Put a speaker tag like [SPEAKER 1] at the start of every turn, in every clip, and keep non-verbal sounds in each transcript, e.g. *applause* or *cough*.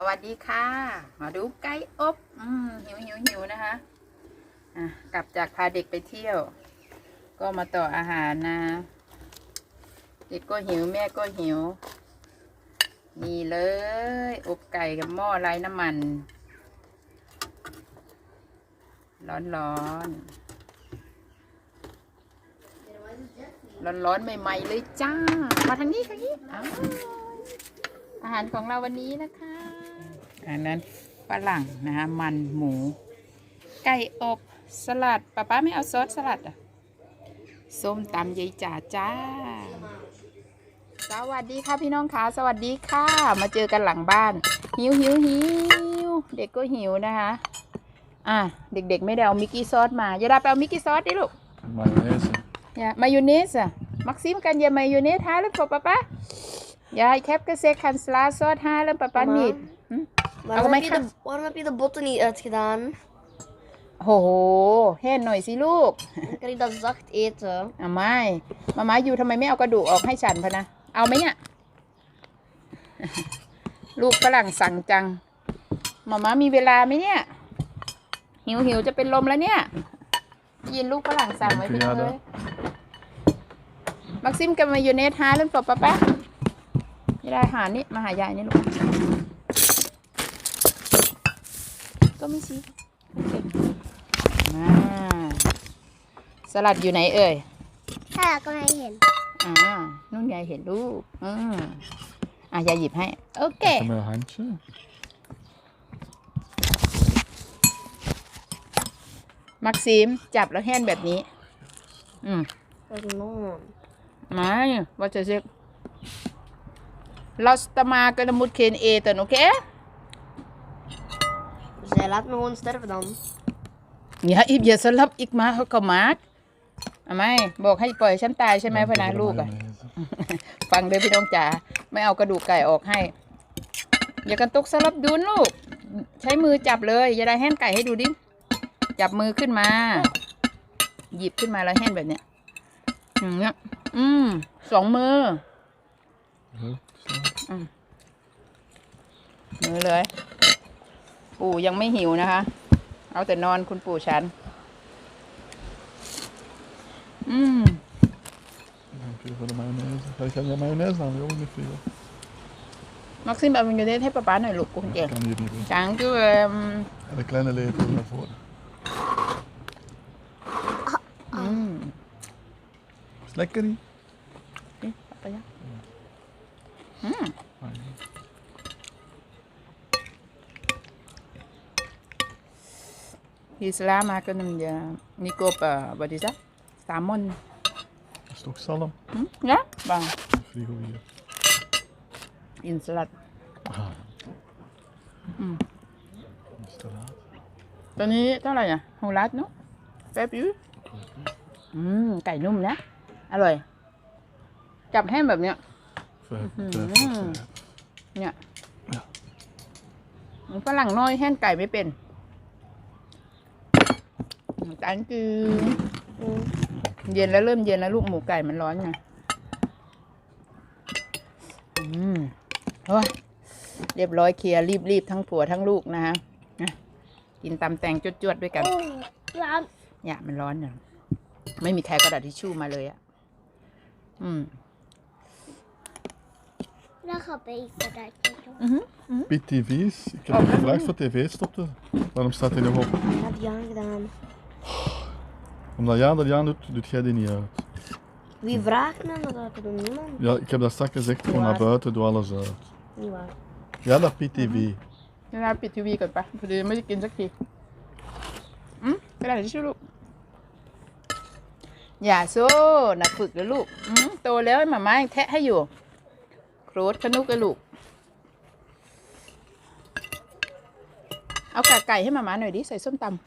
[SPEAKER 1] สวัสดีค่ะ มาดูไก่อบอืมหิวหิวหิวนะคะ อะ กลับจากพาเด็กไปเที่ยว ก็มาต่ออาหารนะ เด็กก็หิวแม่ก็หิว นี่เลย อบไก่กับหม้อไร้น้ำมัน ร้อนร้อนร้อนร้อนใหม่ๆเลยจ้า มาทางนี้ทางนี้อาหารของเราวันนี้นะคะ อันนั้นฝรั่งนะคะมันหมู ไก่อบสลัดป้าป้าไม่เอาซอสสลัดอะส้มตำยายจ่าจ้า สวัสดีค่ะพี่น้องคะสวัสดีค่ะ มาเจอกันหลังบ้าน หิวหิวหิวเด็กก็หิวนะคะ อะเด็กๆ ไม่ได้เอามิกกี้ซอสมาอย่าได้ไปเอามิกกี้ซอสดิลูก
[SPEAKER 2] Mayonaise.
[SPEAKER 1] Ja, Mayonaise. Maxime, kan je mayonaise halen voor papa? Ja, ik heb gezegd, gaan slaassaus halen, papa
[SPEAKER 3] Mama?
[SPEAKER 1] niet. Hm?
[SPEAKER 3] Waarom,
[SPEAKER 1] Oh,
[SPEAKER 3] heb
[SPEAKER 1] maar
[SPEAKER 3] je
[SPEAKER 1] ik
[SPEAKER 3] de, waarom heb je de botten niet uitgedaan?
[SPEAKER 1] โหเห็นหน่อยสิลู ก
[SPEAKER 3] Dan kan je dat zacht eten.
[SPEAKER 1] อะไม่มาม่าอยู่ทำไมไม่เอากระดูกออกให้ฉันพะนะ เอาไหมเนี่ย ลูกฝรั่งสั่งจัง มาม่ามีเวลาไหมเนี่ย หิวหิวจะเป็นลมแล้วเนี่ยได้ยินลูกฝรั่งสั่งไว้พี่น้องเลยมักซิมกับมายองเนสฮาเล่นปลอบปะปะไม่ได้หานี่มาหายายนี่ลูก ก็ไม่ชี้โอเคมาสลัดอยู่ไหนเอ่ย
[SPEAKER 3] ถ้าก็ให้เห็น
[SPEAKER 1] อ่านุ่นยายเห็นลูกอืมอะยายหยิบให้ โอเค
[SPEAKER 2] Kom maar een handje.
[SPEAKER 1] มักซิมจับแล้วแห้นแบบนี้ อืม
[SPEAKER 3] Dat is non.
[SPEAKER 1] ไม่ว่าจะเช็คลอสตามากันมุดเคนเอตันโอเค
[SPEAKER 3] Zij laat me gewoon sterven dan.
[SPEAKER 1] อย่าอีกอย่าสลับอีกมาเขาก็มาร์กอะไม่บอกให้ปล่อยฉันตายใช่ไหม
[SPEAKER 2] Dank
[SPEAKER 1] พ
[SPEAKER 2] u
[SPEAKER 1] นะ
[SPEAKER 2] voor de
[SPEAKER 1] ลูกอะ
[SPEAKER 2] mayonaise.
[SPEAKER 1] ฟังเด้อพี่น้องจ๋าไม่เอากระดูกไก่ออกให้ อย่ากันตุกสลับดุนลูก ใช้มือจับเลย อย่าได้แห้นไก่ให้ดูดิ จับมือขึ้นมา หยิบขึ้นมาแล้วแห้นแบบเนี้ยอย่างเงี้ย อืมสองมือ
[SPEAKER 2] Goed, zo.
[SPEAKER 1] มือเลย ปู่ยังไม่หิวนะคะ เอาแต่นอนคุณปู่ฉัน อืม
[SPEAKER 2] Dank u voor de mayonaise. Ga ik heb je mayonaise dan weer ook in de frigo?
[SPEAKER 1] มักซิมเอามินเนสให้ป๊าป๊าหน่อยลูกคุณเก่ง
[SPEAKER 2] Dat kan hier niet doen.
[SPEAKER 1] จังคือเอิ่ม
[SPEAKER 2] En de kleine lepel naar voren.
[SPEAKER 1] อืม
[SPEAKER 2] Is het lekker niet?
[SPEAKER 1] นี่ไปยังอืม
[SPEAKER 2] Ah, ja.
[SPEAKER 1] Hier sla maken hem je niet op, uh, wat is dat? Salmon.
[SPEAKER 2] Is het ook zalm?
[SPEAKER 1] Hm? Ja? Bang.
[SPEAKER 2] De frigo hier.
[SPEAKER 1] In salad.
[SPEAKER 2] Ah.
[SPEAKER 1] Mm.
[SPEAKER 2] Is te laat.
[SPEAKER 1] ตัวนี้เท่าไหร่อะโฮลัสเนาะแป๊บอยู่อืมไก่นุ่มนะอร่อยจับแห้งแบบเนี้ย
[SPEAKER 2] Vijf,
[SPEAKER 1] Mhm.
[SPEAKER 2] vijf, vijf.
[SPEAKER 1] เนี่ยฝรั่งน้อยแห้งไก่ไม่เป็น อันคือ
[SPEAKER 3] Mm.
[SPEAKER 1] เย็นแล้วเริ่มเย็นแล้วลูกหมูไก่มันร้อนไงอืมโอ้ยเรียบร้อยเคลียร์รีบๆทั้งผัวทั้งลูกนะฮะนะกินตำแตงจวดๆด้วยกัน
[SPEAKER 3] Oh, ja.
[SPEAKER 1] เนี่ยมันร้อนอย่างไม่มีใครกระดาษทิชชู่มาเลยอะ่ะ อืม
[SPEAKER 3] Dan ga ik eruit.
[SPEAKER 1] อือหือ
[SPEAKER 2] Piet TV's. Ik heb
[SPEAKER 1] Oh,
[SPEAKER 2] hem
[SPEAKER 1] dat
[SPEAKER 2] gevraagd
[SPEAKER 1] is-
[SPEAKER 2] voor tv stopte. Waarom staat hij nog op?
[SPEAKER 3] Ik heb die aangedaan.
[SPEAKER 2] Omdat Jaan dat Jaan doet, doet jij die niet uit.
[SPEAKER 3] Wie vraagt me dat uit te doen? Niemand.
[SPEAKER 2] Ja, ik heb dat straks gezegd, gewoon naar
[SPEAKER 1] waar.
[SPEAKER 2] buiten, doe alles uit.
[SPEAKER 3] Niet waar.
[SPEAKER 2] Ja, dat Piet TV.
[SPEAKER 1] เวลาปิดทีวีก่อนปะพอดีไม่ได้กินสักที อืมกระดาษทิชชู่ลูก อย่าโซ่หนักฝึกแล้วลูก อืมโตแล้วหมาม้ายังแทะให้อยู่ โครสขนุกกับลูก เอากากไก่ให้หมาม้าหน่อยดิ ใส่ส้มตำ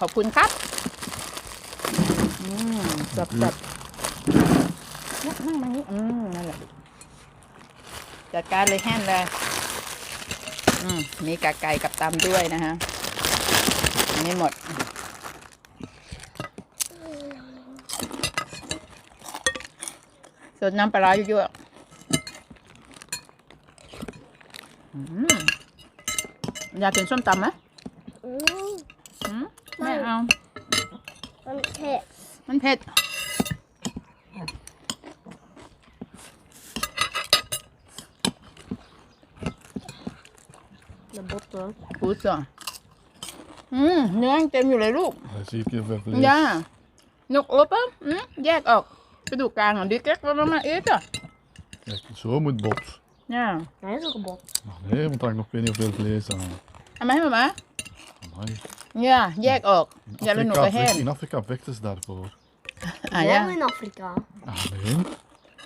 [SPEAKER 1] ขอบคุณครับอืมจับจับนั่งมานี้อืมนั่นแหละจัดการเลยแห้งเลย อืมมีกากไก่กับตำด้วยนะฮะไม่หมดสดน้ำปลาเยอะๆอยากกินส้มตำไหม ไม่เอา
[SPEAKER 3] มันเผ็ด
[SPEAKER 1] มันเผ็ด
[SPEAKER 3] de botten.
[SPEAKER 1] กูจ้ะอืมเนื้อยังเต็มอยู่เลยลูก
[SPEAKER 2] Daar zie ik heel veel vlees.
[SPEAKER 1] ย่านกอบอะอืมแยกออกกระดูกกลางอะดิแก๊กมามาเอ๊ะจ้ะ
[SPEAKER 2] Kijk, zo moet bot.
[SPEAKER 1] ย่า
[SPEAKER 3] Hij is ook een bot.
[SPEAKER 2] Maar nee, want daar hangt nog weer heel veel vlees aan.
[SPEAKER 1] เอามาให้มามา
[SPEAKER 2] Amai.
[SPEAKER 1] ย่าแยกออก
[SPEAKER 2] In
[SPEAKER 1] อย่าเลยหนู
[SPEAKER 2] Afrika,
[SPEAKER 1] ไปแห้ง
[SPEAKER 2] vecht- in Afrika vechten ze daarvoor.
[SPEAKER 1] อะย่า
[SPEAKER 3] Wel in Afrika.
[SPEAKER 2] Ah, nee.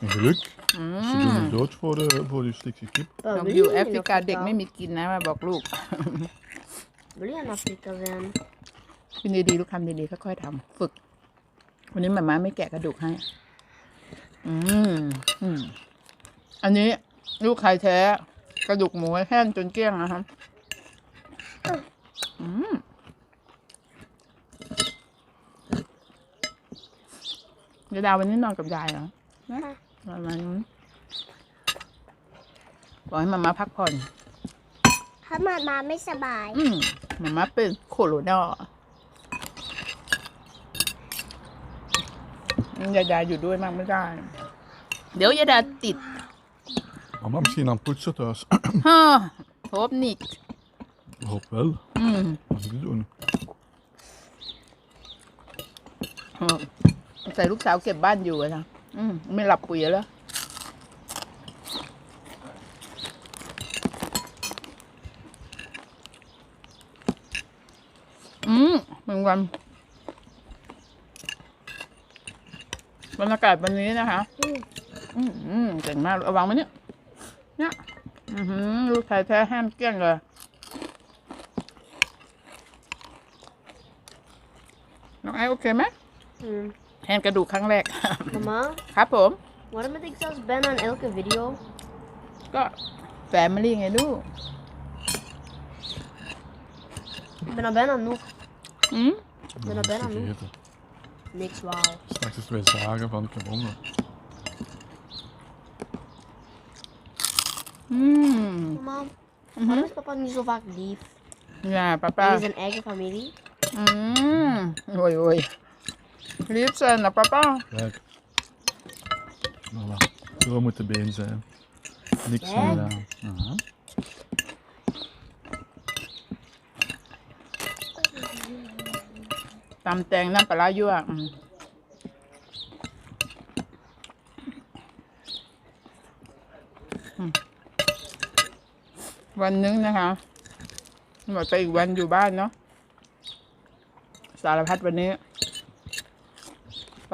[SPEAKER 2] Een geluk.
[SPEAKER 1] อื
[SPEAKER 2] Ze doen
[SPEAKER 1] ม
[SPEAKER 2] je dood voor, uh, voor je stukje kip.
[SPEAKER 3] wel
[SPEAKER 1] เรา
[SPEAKER 3] wil
[SPEAKER 1] อยู่
[SPEAKER 3] je
[SPEAKER 1] แอ
[SPEAKER 3] in
[SPEAKER 1] ฟริกาเด็กไม่มีกินนะมาบอกลูก
[SPEAKER 3] Wil je in Afrika zijn?
[SPEAKER 1] กินดีๆลูกทำดีๆค่อยๆทำฝึก วันนี้หมาม่าไม่แกะกระดูกให้ อืมอืม อันนี้ ลูกไข่แท้ กระดูกหมูแห้งจนเกลี้ยงนะครับ อืม เดี๋ยวดาววันนี้นอนกับยายเหรอนะประมาณนี้บอกให้มาม่าพักผ่อน
[SPEAKER 3] ถ้ามามาไม่สบาย
[SPEAKER 1] อืมมาม่าเป็นโคโรนายายดาอยู่ด้วยมากไม่ได้ เดี๋ยวยายดาติด
[SPEAKER 2] Mama misschien aan het poetsen thuis.
[SPEAKER 1] ฮ่าโทบนิก
[SPEAKER 2] Ik hoop wel.
[SPEAKER 1] อืม
[SPEAKER 2] Wat moet ik doen?
[SPEAKER 1] เใส่ลูกสาวเก็บบ้านอยู่นะอืมไม่หลับปุ๋ยแล้วอืมเป็นวันบรรยากาศวันนี้นะคะ
[SPEAKER 3] อืม
[SPEAKER 1] อืมเก่งมากเอาวางไว้เนี่ยเนี่ยอือหือลูกชายแท้แห้มเกลี้ยงเลยน้องไอโอเคไหม
[SPEAKER 3] Mm.
[SPEAKER 1] แห้งกระดูกครั้งแรก *laughs*
[SPEAKER 3] Mama,
[SPEAKER 1] ครับผม
[SPEAKER 3] waarom ben ik zelfs bijna aan elke video?
[SPEAKER 1] ก็แฟมิลี่ไงลูก
[SPEAKER 3] Ik ben er bijna nog.
[SPEAKER 1] อืม
[SPEAKER 3] Ik ben er bijna nog.
[SPEAKER 2] Vergeten.
[SPEAKER 3] Niks, wauw.
[SPEAKER 2] Straks is het weer zagen van ik heb honger.
[SPEAKER 1] อืม
[SPEAKER 3] Mama,
[SPEAKER 1] อือหือ
[SPEAKER 3] waarom is papa niet zo vaak lief?
[SPEAKER 1] อย่าป้าป้า
[SPEAKER 3] In zijn eigen familie?
[SPEAKER 1] อืมโอ้ยโอ้ย รีบเซ็นนะป้าป้า
[SPEAKER 2] Kijk. Voilà. Zo moet de been zijn. Niks
[SPEAKER 3] Ja.
[SPEAKER 2] meer aan. Aha.
[SPEAKER 1] ตำแตงน้ำปลาร้ายั่วอืมอืมวันนึงนะคะหมดไปอีกวันอยู่บ้านเนาะ สารพัดวันนี้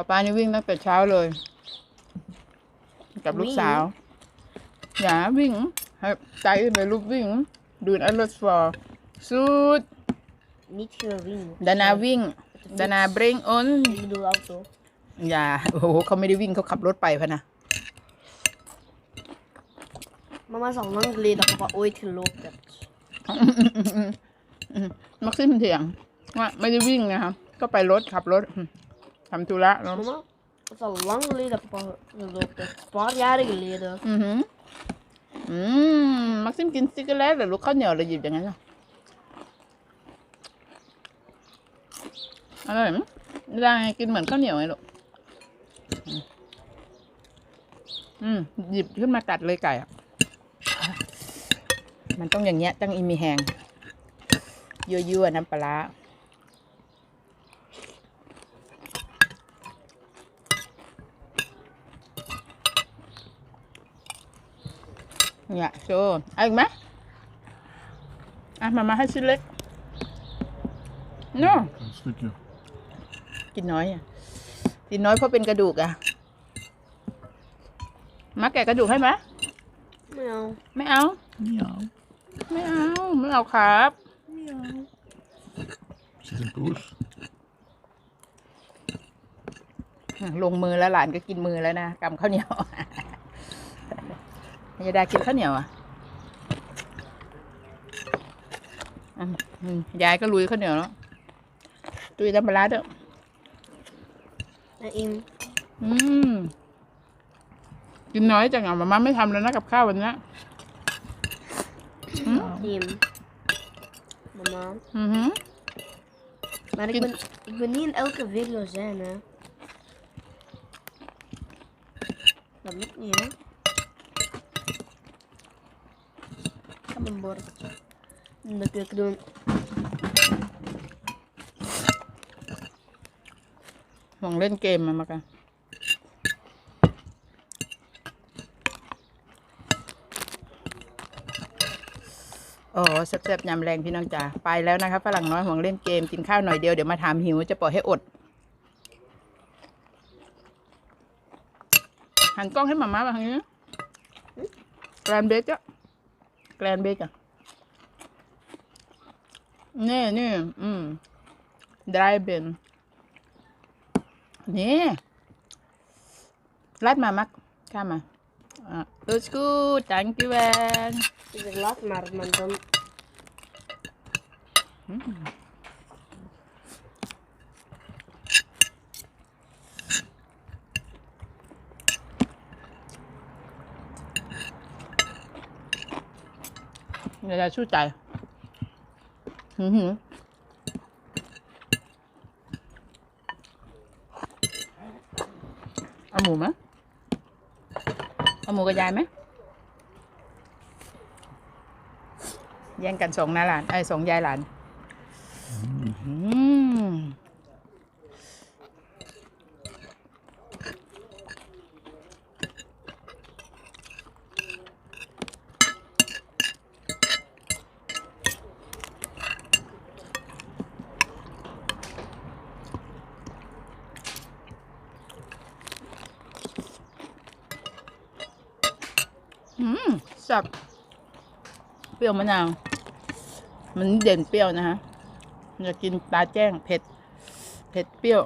[SPEAKER 1] ป้าป้านี่วิ่งตั้งแต่เช้าเลย กับลูกสาว อย่าวิ่งให้ใจไปลูกวิ่ง ดูนอัลลอสฟอร์สุด
[SPEAKER 3] Niet gewin.
[SPEAKER 1] ดานาวิ่งดานาเบรงออน
[SPEAKER 3] Ik bedoel auto.
[SPEAKER 1] อย่าโอ้โหเขาไม่ได้วิ่งเขาขับรถไปพะนะ
[SPEAKER 3] Mama is al lang geleden dat papa ooit gelopen heeft.
[SPEAKER 1] มักซิมเถียงว่าไม่ได้วิ่งนะครับก็ไปรถขับรถอืม ทำธุระเนาะ
[SPEAKER 3] Mama, het is al lang geleden dat papa gelopen heeft. Een paar jaren geleden.
[SPEAKER 1] อือหืออืมมักซิมกินซิกเกอร์แลตหรือลูกข้าวเหนียวเลยหยิบอย่างนั้นเหรออร่อยไหมไม่ได้ไงกินเหมือนข้าวเหนียวไงลูกอืมอืมหยิบขึ้นมากัดเลยไก่อะมันต้องอย่างเงี้ยต้องอีมีแหงยั่วๆน้ำปลาร้า เนี่ยโชว์เอาอีกไหมอะมามาให้ชิ้นเล็กโน่
[SPEAKER 2] Een stukje.
[SPEAKER 1] กินน้อยอะกินน้อยเพราะเป็นกระดูกอะมาแกะกระดูกให้ไหม
[SPEAKER 3] Nou,
[SPEAKER 1] ไม่เอา
[SPEAKER 2] Miauw.
[SPEAKER 1] ไม่เอาไม่เอาครับ
[SPEAKER 2] Zit een poes.
[SPEAKER 1] ลงมือแล้วหลานก็กินมือแล้วนะกำข้าวเหนียว ยายดากินข้าวเหนียวอะอืมอืมยายก็ลุยข้าวเหนียวแล้วตุยน้ำปลาร้าเด้อ
[SPEAKER 3] en in.
[SPEAKER 1] อืมกินน้อยจังอะมาม่าไม่ทำแล้วนะกับข้าววันนี้
[SPEAKER 3] Team. Mama.
[SPEAKER 1] อือหือ
[SPEAKER 3] Maar ik
[SPEAKER 1] Kind-
[SPEAKER 3] ben, ik ben niet in elke video zijn, hè. Dat lukt niet, hè. Ik ga mijn bord. Dat wil ik doen.
[SPEAKER 1] หวังเล่นเกมมามากันโอ้แซ่บๆยำแรงพี่น้องจ๋าไปแล้วนะคะฝรั่งน้อยห่วงเล่นเกมกินข้าวหน่อยเดียวเดี๋ยวมาถามหิวจะปล่อยให้อด หันกล้องให้หมาม่ามาทางนี้แกรนเบกอะ แกรนเบกอะนี่นี่อืมดรายเบน นี่รัดมามักข้ามมาอ่ะ Let's go thank you man
[SPEAKER 3] Ik zeg laat maar, maar dan...
[SPEAKER 1] เ ดี๋ยวจะชู้ใจหืมหืมเอาหมูไหมเอาหมูกับยายไหมแย่งกันสองนาหลานไอ้สองยายหลานอืมอืมสับ เปรี้ยวมะนาว มันเด่นเปรี้ยวนะฮะอยากกินปลาแจ้งเผ็ด เผ็ดเปรี้ยว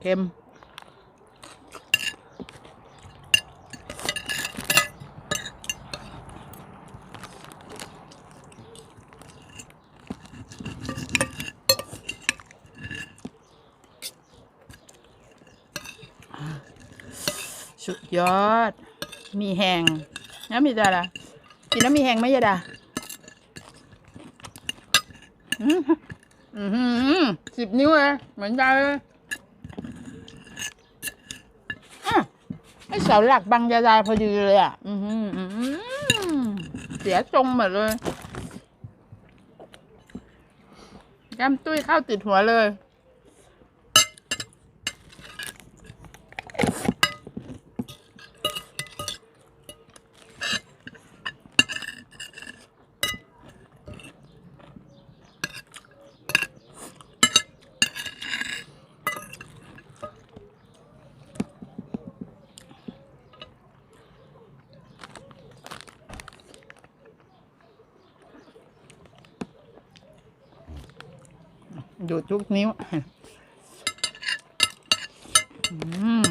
[SPEAKER 1] เค็ม สุดยอด มีแหงน้ำมีดาละกินแล้วมีแหงไหมยาดา อืมอือหือ สิบนิ้วเลยเหมือนใจเลยอะไอเสาหลักบังยาดายพอดีเลยอะ อือหืออือหือเสียทรงหมดเลยแก้มตุ้ยเข้าติดหัวเลย ดูดทุกนิ้ว อืม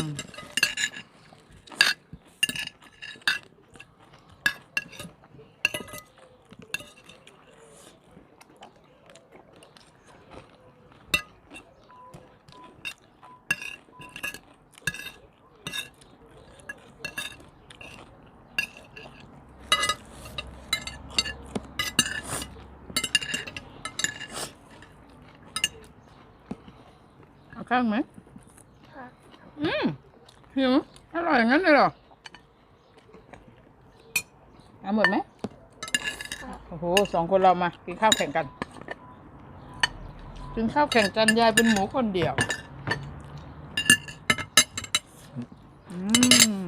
[SPEAKER 1] เอา ข้างไหมอืมหิวอร่อยอย่างนั้นเลยเหรอเอาหมดไหมโอ้โหสองคนเรามากินข้าวแข่งกันกินข้าวแข่งกันยายเป็นหมูคนเดียวอืม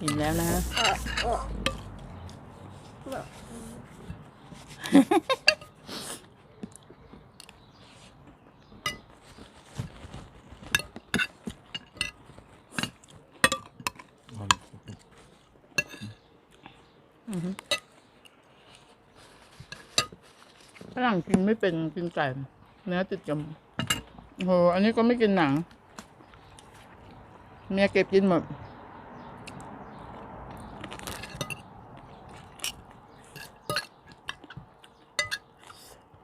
[SPEAKER 1] อิ่มแล้วนะฮะ ฝ รั่งกินไม่เป็นกินไก่เนื้อติดกับโหอันนี้ก็ไม่กินหนัง เมียเก็บกินหมด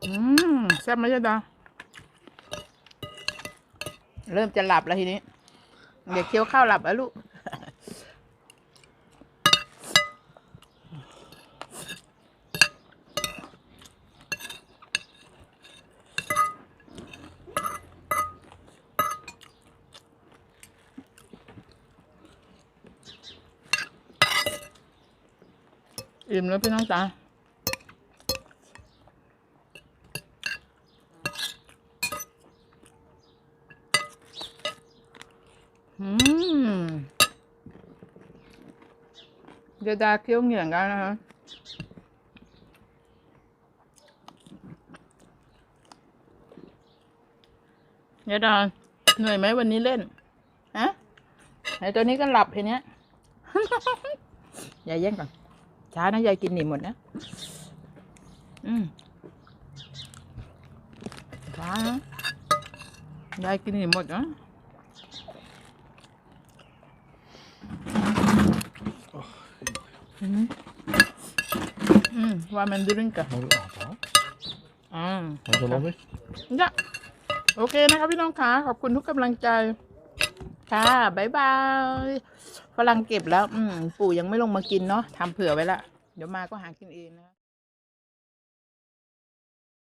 [SPEAKER 1] อืมแซ่บไหมจ๊ะดาเริ่มจะหลับแล้วทีนี้ เดี๋ยวเคี้ยวข้าวหลับแล้วลูก มแล้วพี่น้องจ๋าอืมเดี๋ยวดาเคี้ยวเหงี่ยงกันนะคะเดี๋ยวดาเหนื่อยไหมวันนี้เล่นฮะไอตัวนี้ก็หลับทีเนี้ย อย่าแย่งก่อน ช้านะยายกินหนีหมดนะ อืมช้านะยายกินหนีหมดนะอืมอืมว่ามันดื่นกัน
[SPEAKER 2] Har du avtalt?
[SPEAKER 1] อ่า
[SPEAKER 2] Har du lov?
[SPEAKER 1] จ้ะโอเคนะครับพี่น้องคะขอบคุณทุกกำลังใจ ค่ะ บ๊ายบาย ฝรั่งเก็บแล้ว อืม ปู่ยังไม่ลงมากินเนาะทำเผื่อไว้ละ เดี๋ยวมาก็หากินเองนะ